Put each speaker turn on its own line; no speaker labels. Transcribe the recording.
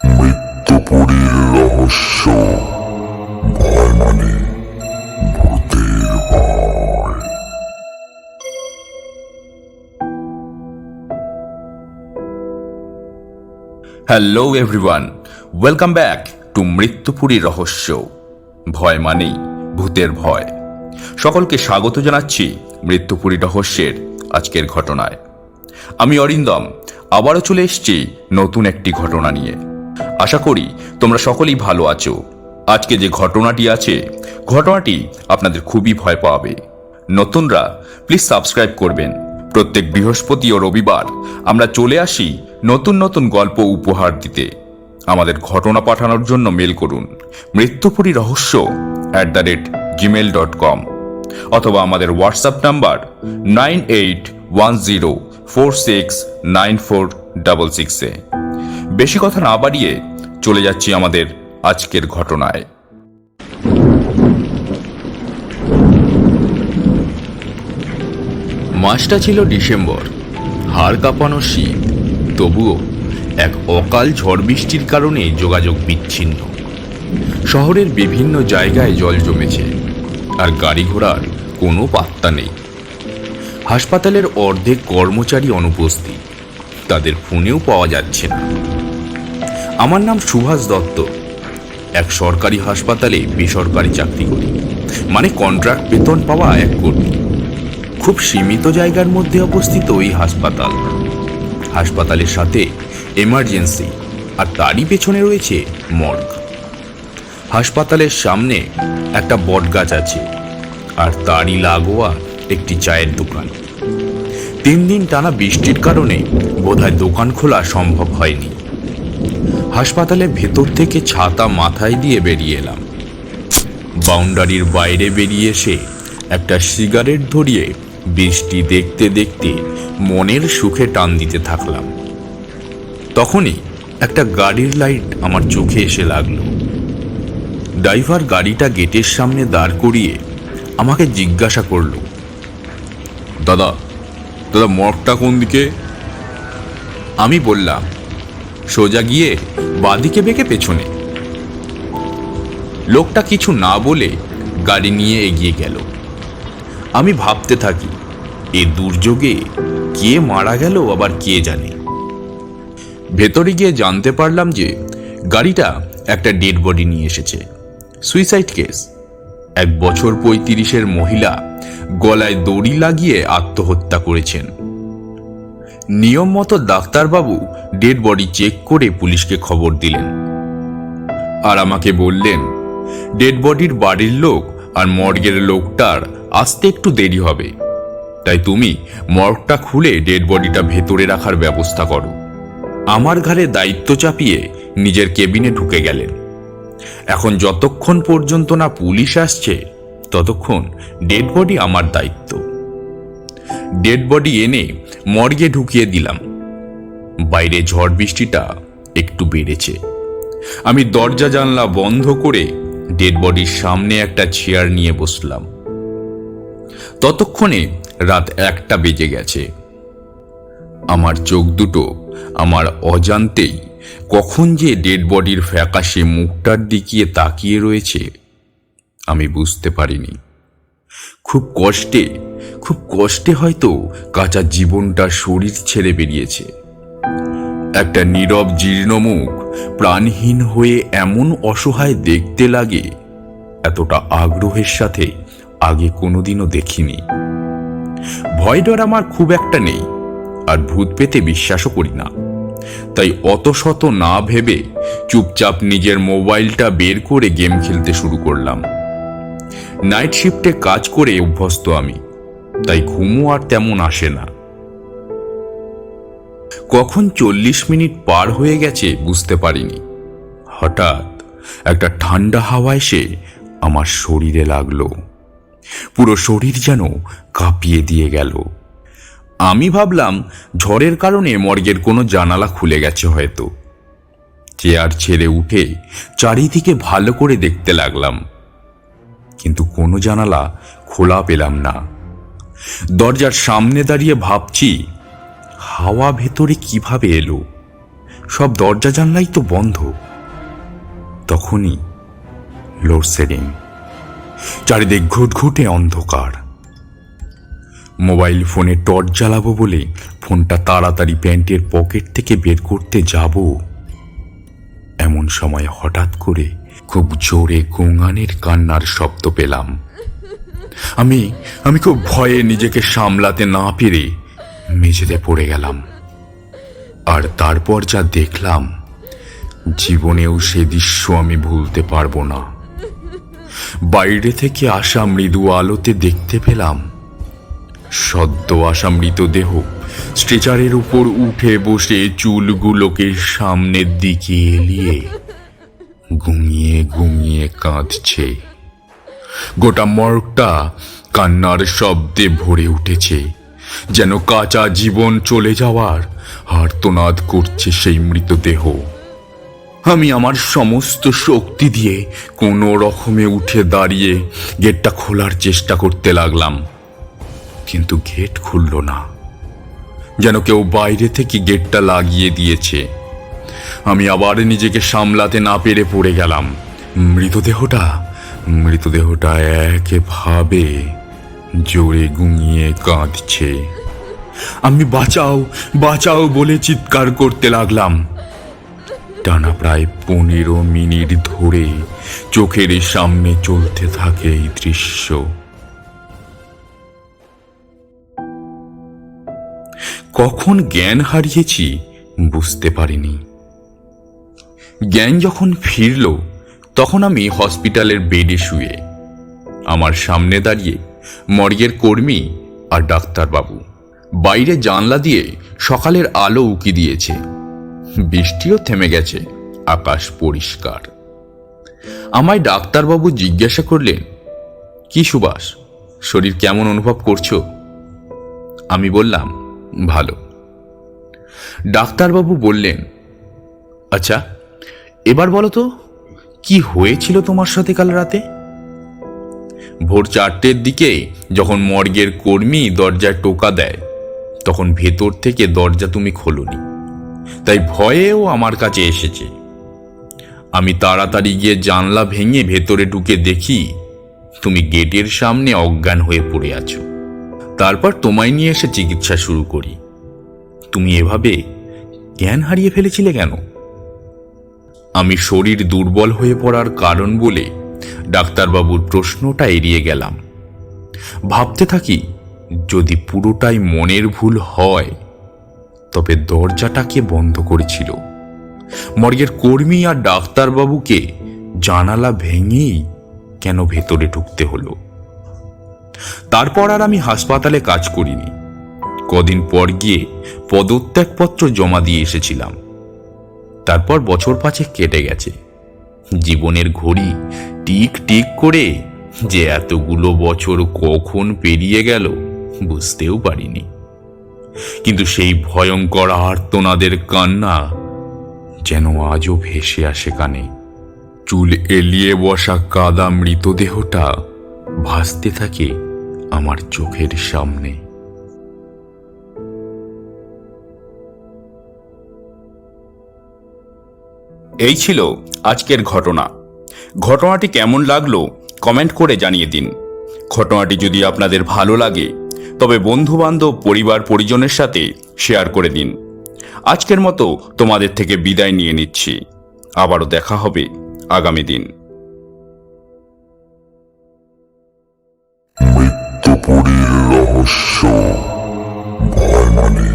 মৃত্যুপুরীর রহস্য, ভয় মানে ভূতের ভয়।
Hello everyone welcome back to মৃত্যুপুরী রহস্য ভয় মানেই ভূতের ভয় সকলকে স্বাগত জানাচ্ছি মৃত্যুপুরী রহস্যের আজকের ঘটনায়। আমি অরিন্দম, আবারও চলে এসেছি নতুন একটি ঘটনা নিয়ে। আশা করি তোমরা সকলেই ভালো আছো। আজকে যে ঘটনাটি আছে, ঘটনাটি আপনাদের খুবই ভয় পাবে। নতুনরা প্লিজ সাবস্ক্রাইব করবেন। প্রত্যেক বৃহস্পতি ও রবিবার আমরা চলে আসি নতুন নতুন গল্প উপহার দিতে। আমাদের ঘটনা পাঠানোর জন্য মেল করুন। মৃত্যুপুরী রহস্য at the rate Gmail dot com অথবা আমাদের WhatsApp number nine eight one zero four six nine four double সিক্সে বেশি কথা না বাড়িয়ে চলে যাচ্ছি আমাদের আজকের ঘটনায়। মাসটা ছিল ডিসেম্বর, হাড় কাঁপানো শীত, তবুও এক অকাল ঝড় বৃষ্টির কারণে যোগাযোগ বিচ্ছিন্ন। শহরের বিভিন্ন জায়গায় জল জমেছে, আর গাড়ি ঘোড়ার কোনো পাত্তা নেই। হাসপাতালের অর্ধেক কর্মচারী অনুপস্থিত, তাদের ফোনেও পাওয়া যাচ্ছে না। আমার নাম সুভাষ দত্ত। এক সরকারি হাসপাতালে বেসরকারি চাকরি করি। মানে কন্ট্রাক্ট বেতন পাওয়া এক কর্মী। খুব সীমিত জায়গার মধ্যে অবস্থিত এই হাসপাতাল। হাসপাতালের সাথে এমার্জেন্সি আর তারই পেছনে রয়েছে মর্গ। হাসপাতালের সামনে একটা বটগাছ আছে আর তারই লাগোয়া একটি চায়ের দোকান। তিন দিন টানা বৃষ্টির কারণে বোধহয় দোকান খোলা সম্ভব হয়নি। হাসপাতালে ভেতর থেকে ছাতা মাথায় দিয়ে বেরিয়ে এলাম। বাউন্ডারির বাইরে বেরিয়ে এসে একটা সিগারেট ধরিয়ে বৃষ্টি দেখতে দেখতে মনের সুখে টান দিতে থাকলাম। তখনই একটা গাড়ির লাইট আমার চোখে এসে লাগল। ড্রাইভার গাড়িটা গেটের সামনে দাঁড় করিয়ে আমাকে জিজ্ঞাসা করল, দাদা দাদা মর্গটা কোন দিকে? আমি বললাম, সোজা গিয়ে বাদিকে বেঁকে পেছনে। লোকটা কিছু না বলে গাড়ি নিয়ে এগিয়ে গেল। আমি ভাবতে থাকি, এ দুর্যোগে কে মারা গেল, আবার কে জানে? ভেতরে গিয়ে জানতে পারলাম যে গাড়িটা একটা ডেড বডি নিয়ে এসেছে। Suicide case. এক বছর পঁয়ত্রিশের মহিলা গলায় দড়ি লাগিয়ে আত্মহত্যা করেছেন। নিয়ম মতো ডাক্তারবাবু ডেড বডি চেক করে পুলিশকে খবর দিলেন। আর আমাকে বললেন, ডেড বডির বাড়ির লোক আর মর্গের লোকটার আসতে একটু দেরি হবে। তাই তুমি মর্গটা খুলে ডেড বডিটা ভেতরে রাখার ব্যবস্থা করো। আমার ঘাড়ে দায়িত্ব চাপিয়ে নিজের কেবিনে ঢুকে গেলেন। এখন যতক্ষণ পর্যন্ত না পুলিশ আসছে, ততক্ষণ ডেড বডি আমার দায়িত্ব। ডেড বডি এনে মর্গে ঢুকিয়ে দিলাম। বাইরে ঝড় বৃষ্টিটা একটু বেড়েছে। আমি দরজা জানলা বন্ধ করে ডেড বডির সামনে একটা চেয়ার নিয়ে বসলাম। ততক্ষণে রাত একটা বেজে গেছে। আমার চোখ দুটো আমার অজান্তেই কখন যে ডেড বডির ফ্যাকাশে মুখটার দিকিয়ে তাকিয়ে রয়েছে, আমি বুঝতে পারিনি। খুব কষ্টে খুব কষ্টে হয়তো কাঁচা জীবনটা শরীর ছেড়ে বেরিয়েছে। একটা নীরব জীর্ণ মুখ প্রাণহীন হয়ে এমন অসহায় দেখতে লাগে, এতটা আগ্রহের সাথে আগে কোনোদিনও দেখিনি। ভয় ডর আমার খুব একটা নেই, আর ভূত পেতে বিশ্বাসও করি না। তাই অত শত না ভেবে চুপচাপ নিজের মোবাইলটা বের করে গেম খেলতে শুরু করলাম। নাইট শিফটে কাজ করে অভ্যস্ত আমি। তাই ঘুমও আর তেমন আসে না। কখন চল্লিশ মিনিট পার হয়ে গেছে বুঝতে পারিনি। হঠাৎ একটা ঠান্ডা হাওয়া এসে আমার শরীরে লাগল। পুরো শরীর যেন কাঁপিয়ে দিয়ে গেল। আমি ভাবলাম ঝড়ের কারণে মর্গের কোনো জানালা খুলে গেছে হয়তো। চেয়ার ছেড়ে উঠে চারিদিকে ভালো করে দেখতে লাগলাম। কিন্তু কোনো জানালা খোলা পেলাম না। দরজার সামনে দাঁড়িয়ে ভাবছি, হাওয়া ভেতরে কীভাবে এলো? সব দরজা জানলাই তো বন্ধ। তখনই লোডশেডিং চারিদিক ঘুটঘুটে অন্ধকার। মোবাইল ফোনে টর্চ জ্বালাবো বলে ফোনটা তাড়াতাড়ি প্যান্টের পকেট থেকে বের করতে যাব। এমন সময় হঠাৎ করে খুব জোরে গোঙানের কান্নার শব্দ পেলাম। আমি আমি খুব ভয়ে নিজেকে সামলাতে না পেরে মেঝেতে পড়ে গেলাম। আর তারপর যা দেখলাম, জীবনেও সে দৃশ্য আমি ভুলতে পারব না। বাইরে থেকে আসা মৃদু আলোতে দেখতে পেলাম, সদ্য আসা মৃতদেহ স্ট্রেচারের উপর উঠে বসে চুলগুলোকে সামনের দিকে এলিয়ে ঘুমিয়ে ঘুমিয়ে কাঁদছে। গোটা মর্গটা কান্নার শব্দে ভরে উঠেছে। যেন কাঁচা জীবন চলে যাওয়ার আর্তনাদ করছে সেই মৃতদেহ। আমি আমার সমস্ত শক্তি দিয়ে কোনো রকমে উঠে দাঁড়িয়ে গেটটা খোলার চেষ্টা করতে লাগলাম। কিন্তু গেট খুলল না। যেন কেউ বাইরে থেকে গেটটা লাগিয়ে দিয়েছে। আমি আবার নিজেকে সামলাতে না পেরে পড়ে গেলাম। মৃতদেহটা মৃতদেহটা একেভাবে জোরে গুঙিয়ে কাঁদছে। আমি বাঁচাও বাঁচাও বলে চিৎকার করতে লাগলাম। টানা প্রায় পনেরো মিনিট ধরে চোখের সামনে চলতে থাকে এই দৃশ্য। কখন জ্ঞান হারিয়েছি বুঝতে পারিনি। জ্ঞান যখন ফিরল তখন আমি হসপিটালের বেডে শুয়ে, আমার সামনে দাঁড়িয়ে মর্গের কর্মী আর ডাক্তারবাবু বাইরে জানলা দিয়ে সকালের আলো উকি দিয়েছে। বৃষ্টিও থেমে গেছে, আকাশ পরিষ্কার। আমায় ডাক্তারবাবু জিজ্ঞাসা করলেন, কি সুবাস শরীর কেমন অনুভব করছ? আমি বললাম, ভালো। ডাক্তারবাবু বললেন আচ্ছা এবার বলো তো কি হয়েছিল তোমার সাথে কাল রাতে? ভোর চারটের দিকে যখন মর্গের কর্মী দরজায় টোকা দেয়, তখন ভেতর থেকে দরজা তুমি খোলনি। তাই ভয়েও আমার কাছে এসেছে। আমি তাড়াতাড়ি গিয়ে জানলা ভেঙে ভেতরে ঢুকে দেখি তুমি গেটের সামনে অজ্ঞান হয়ে পড়ে আছো। তারপর তোমায় নিয়ে এসে চিকিৎসা শুরু করি। তুমি এভাবে জ্ঞান হারিয়ে ফেলেছিলে কেন? আমি শরীর দুর্বল হয়ে পড়ার কারণ বলে ডাক্তারবাবুর প্রশ্নটা এড়িয়ে গেলাম। ভাবতে থাকি, যদি পুরোটাই মনের ভুল হয়, তবে দরজাটাকে বন্ধ করেছিল? মর্গের কর্মী আর ডাক্তারবাবুকে জানালা ভেঙেই কেন ভেতরে ঢুকতে হলো? তারপর আর আমি হাসপাতালে কাজ করিনি। কদিন পর গিয়ে পদত্যাগপত্র জমা দিয়ে এসেছিলাম। তারপর বছর পাঁচে কেটে গেছে। জীবনের ঘড়ি টিক টিক করে যে এতগুলো বছর কখন পেরিয়ে গেল বুঝতেও পারিনি। কিন্তু সেই ভয়ঙ্কর আর্তনাদের কান্না যেন আজও ভেসে আসে কানে। চুল এলিয়ে বসা কাদা মৃতদেহটা ভাসতে থাকে আমার চোখের সামনে।
এই ছিল আজকের ঘটনা। ঘটনাটি কেমন লাগল কমেন্ট করে জানিয়ে দিন। ঘটনাটি যদি আপনাদের ভালো লাগে, তবে বন্ধুবান্ধব, পরিবার, পরিজনের সাথে শেয়ার করে দিন। আজকের মতো তোমাদের থেকে বিদায় নিয়ে নিচ্ছি। আবারও দেখা হবে আগামী দিন।
রহস্য, ভয় মানে